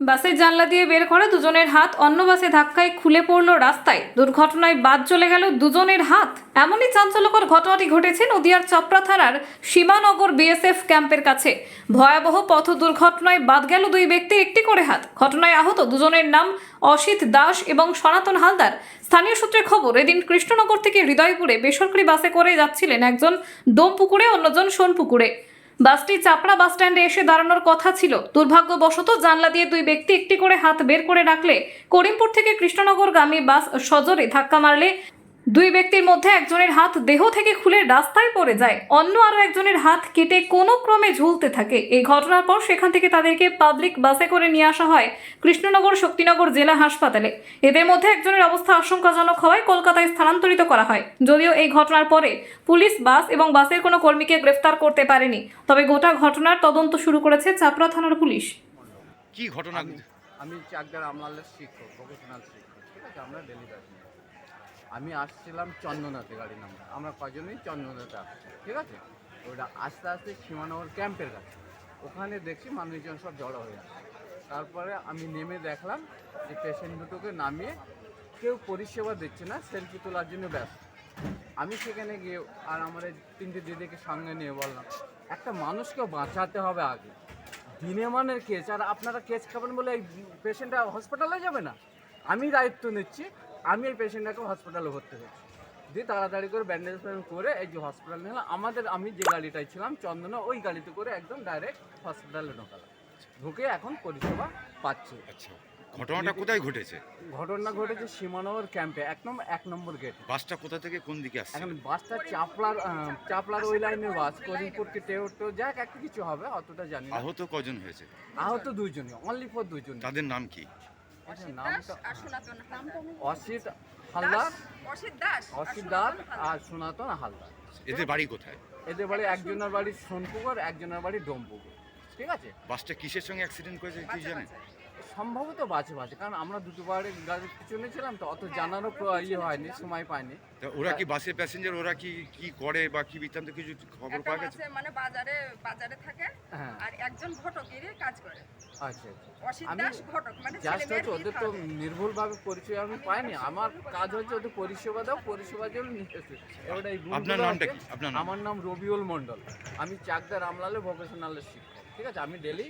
বাসের জানলা দিয়ে বের করে দুজনের হাত অন্য বাসে ধাক্কায় খুলে পড়ল রাস্তায়। দুর্ঘটনায় বাদ চলে গেল দুজনের হাত। এমনই চাঞ্চল্যকর ঘটনাটি ঘটেছে নদিয়ার চপড়া থানার সীমানগর বিএসএফ ক্যাম্পের কাছে। ভয়াবহ পথ দুর্ঘটনায় বাদ গেল দুই ব্যক্তির একটি করে হাত। ঘটনায় আহত দুজনের নাম অসিত দাস এবং সনাতন হালদার। স্থানীয় সূত্রে খবর, এদিন কৃষ্ণনগর থেকে হৃদয়পুরে বেসরকারি বাসে করে যাচ্ছিলেন একজন ডোমপুকুরে অন্যজন সোনপুকুরে। বাসটি চাপড়া বাস স্ট্যান্ডে এসে দাঁড়ানোর কথা ছিল। দুর্ভাগ্যবশত জানলা দিয়ে দুই ব্যক্তি একটি করে হাত বের করে রাখলে করিমপুর থেকে কৃষ্ণনগরগামী বাস সজোরে ধাক্কা মারলে দুই ব্যক্তির মধ্যে একজনের হাত দেহ থেকে খুলে রাস্তায় পড়ে যায় অন্য আরও একজনের হাত কেটে কোনো ক্রমে ঝুলতে থাকে। এই ঘটনার পর সেখান থেকে তাদেরকে পাবলিক বাসে করে নিয়ে আসা হয় কৃষ্ণনগর শক্তিনগর জেলা হাসপাতালে। এদের মধ্যে একজনের অবস্থা আশঙ্কাজনক হওয়ায় কলকাতায় স্থানান্তরিত করা হয়। যদিও এই ঘটনার পরে পুলিশ বাস এবং বাসের কোনো কর্মীকে গ্রেফতার করতে পারেনি। তবে গোটা ঘটনার তদন্ত শুরু করেছে চাপড়া থানার পুলিশ। কি ঘটনা আমি চাকদার আমলালের শিক্ষক প্রফেশনাল শিক্ষক। ঠিক আছে আমরা ডেলি ব্যাচ নিই। আমি আসছিলাম চন্দনাতে গাড়ি নাম্বার আমরা কজনই চন্দনাতে আসছি, ঠিক আছে? ওটা আস্তে আস্তে সীমানগর ক্যাম্পের কাছে। ওখানে দেখছি মানুষজন সব জড়ো হয়ে আছে। তারপরে আমি নেমে দেখলাম যে পেশেন্ট দুটোকে নামিয়ে কেউ পরিষেবা দিচ্ছে না সেলফি তোলার জন্য ব্যস্ত। আমি সেখানে গিয়ে আর আমার এই তিনটে দিদিকে সঙ্গে নিয়ে বললাম, একটা মানুষকে বাঁচাতে হবে আগে। দিনে মানের কেস আর আপনারা কেস খাবেন বলে এই পেশেন্টটা হসপিটালে যাবে না? আমি দায়িত্ব নিচ্ছি আমি এই পেশেন্টটাকে হসপিটালে ভর্তি করছি দিয়ে তাড়াতাড়ি করে ব্যান্ডেজ করে এই যে হসপিটাল নিলাম আমাদের আমি যে গাড়িটায় ছিলাম চন্দনা ওই গাড়িতে করে একদম ডাইরেক্ট হসপিটালে ঢোকালাম। ঢুকে এখন পরিষেবা পাচ্ছি। আচ্ছা ঘটনাটা কোথায় ঘটেছে? ঘটনা ঘটেছে সীমানগর ক্যাম্পে এক নম্বর এক নম্বর গেট বাসটা কোথা থেকে কোন দিকে আসছে? এখন বাসটা চাপলার চাপলার ওই লাইনের বাস করিমপুরকে টেউটো যাক একটা কিছু হবে অতটা জানি আহত কজন হয়েছে? আহত দুইজনই অনলি ফর দুইজন তাদের নাম কি? অসিত হালদার। অসিত দাস আর অসিত সনাতন দাস আর সনাতন হালদার। এদের বাড়ি কোথায়? এদের বাড়ি একজনের বাড়ি সোনপুকুর একজনের বাড়ি ডোমপুকুর ঠিক আছে? বাসটা কিসের সঙ্গে অ্যাক্সিডেন্ট করেছে কি জানেন সম্ভবত বাজে বাজে। কারণ আমরা দুটো বাড়ি গাড়ির পিছনে ছিলাম তো অত জানারও ইয়ে হয়নি সময় পাইনি। তা ওরা কি বাসের প্যাসেঞ্জার ওরা কি কি করে বা কি বৃত্তান্ত কিছু খবর পাওয়া গেছে? মানে বাজারে বাজারে থাকে হ্যাঁ। আর একজন ঘটকেরই কাজ করে। আচ্ছা আচ্ছা ঘটক মানে জাস্ট হচ্ছে ওদের তো নির্ভুলভাবে পরিচয় আমি পাইনি। আমার কাজ হচ্ছে ওদের পরিষেবা দাও পরিষেবার জন্য নিতে এসেছি। এবার এই রুলগুলো আপনার নামটা কি? আপনার নাম? আমার নাম রবিউল মণ্ডল। আমি চাকদা রামলালে ভোকেশনালের শিক্ষক। ঠিক আছে আমি ডেলি